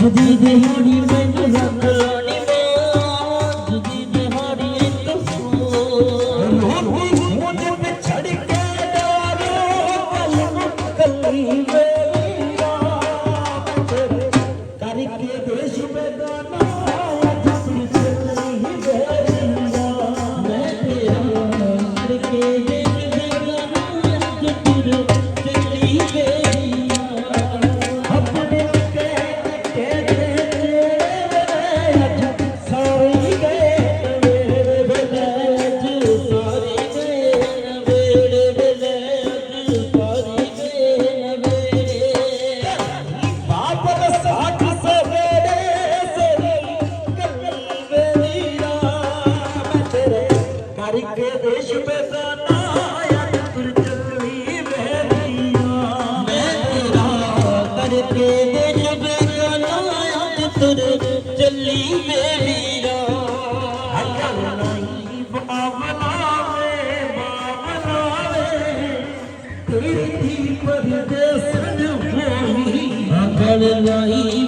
যদি দেহরি বেজরা ਤੁਰ ਚੱਲੀ ਵੇ ਵੀਰਾ ਹੱਥਾਂ ਨਹੀਂ ਬਾਬਲਾ ਵੇ ਬਾਬਲਾ ਵੇ। ਤੇਰੀ ਪਰਦੇਸਨ ਹੋਈ ਅਗਲ ਨਹੀਂ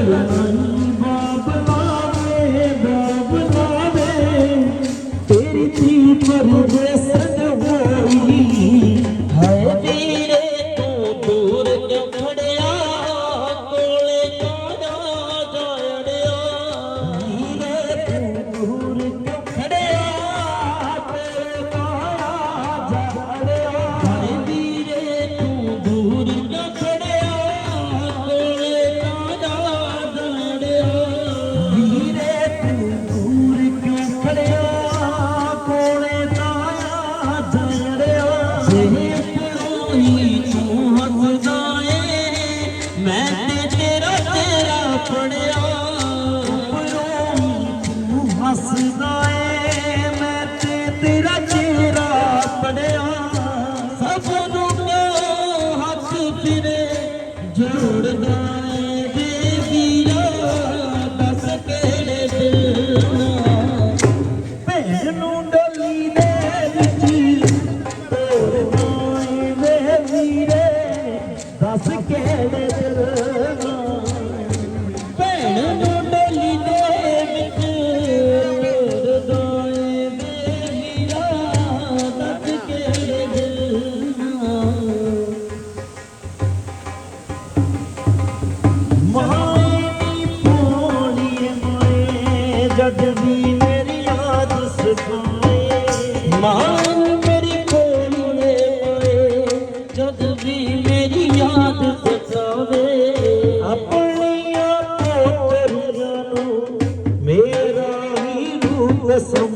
Não, não. ਮੈਂ ਤੇ ਜਿਹੜਾ ਤੇਰਾ ਪੜਿਆ ਉਪਰੋਂ ਤੂੰ ਹੱਸਦਾ ਏ, ਮੈਂ ਤੇ ਤੇਰਾ ਚਿਹਰਾ ਪੜਿਆ ਸਭ ਨੂੰ ਹੱਥ ਫਿਰੇ, ਜੋੜਦਾ ਏ। ਜਦ ਵੀ ਮੇਰੀ ਯਾਦ ਸਤਾਏ ਮਾਨ ਮੇਰੀ ਕੋਲ ਨੇ ਆਏ ਜਦ ਵੀ ਮੇਰੀ ਯਾਦ ਸਤਾਵੇ ਆਪਣੀਆਂ ਪੋਤਰੀਆਂ ਨੂੰ, ਮੇਰਾ ਹੀ ਰੂਪ ਸਮ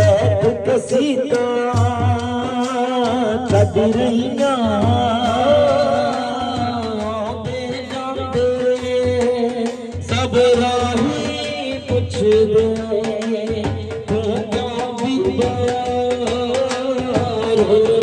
ਵੇ ਕਸੀ ਤਾਂ ਕਦਰੀਨਾ ਸਭ ਰਾਹੀ ਪੁੱਛਦੇ ਤੂੰ ਕਿਉਂ ਵੀ ਬਾਰ ਹੋ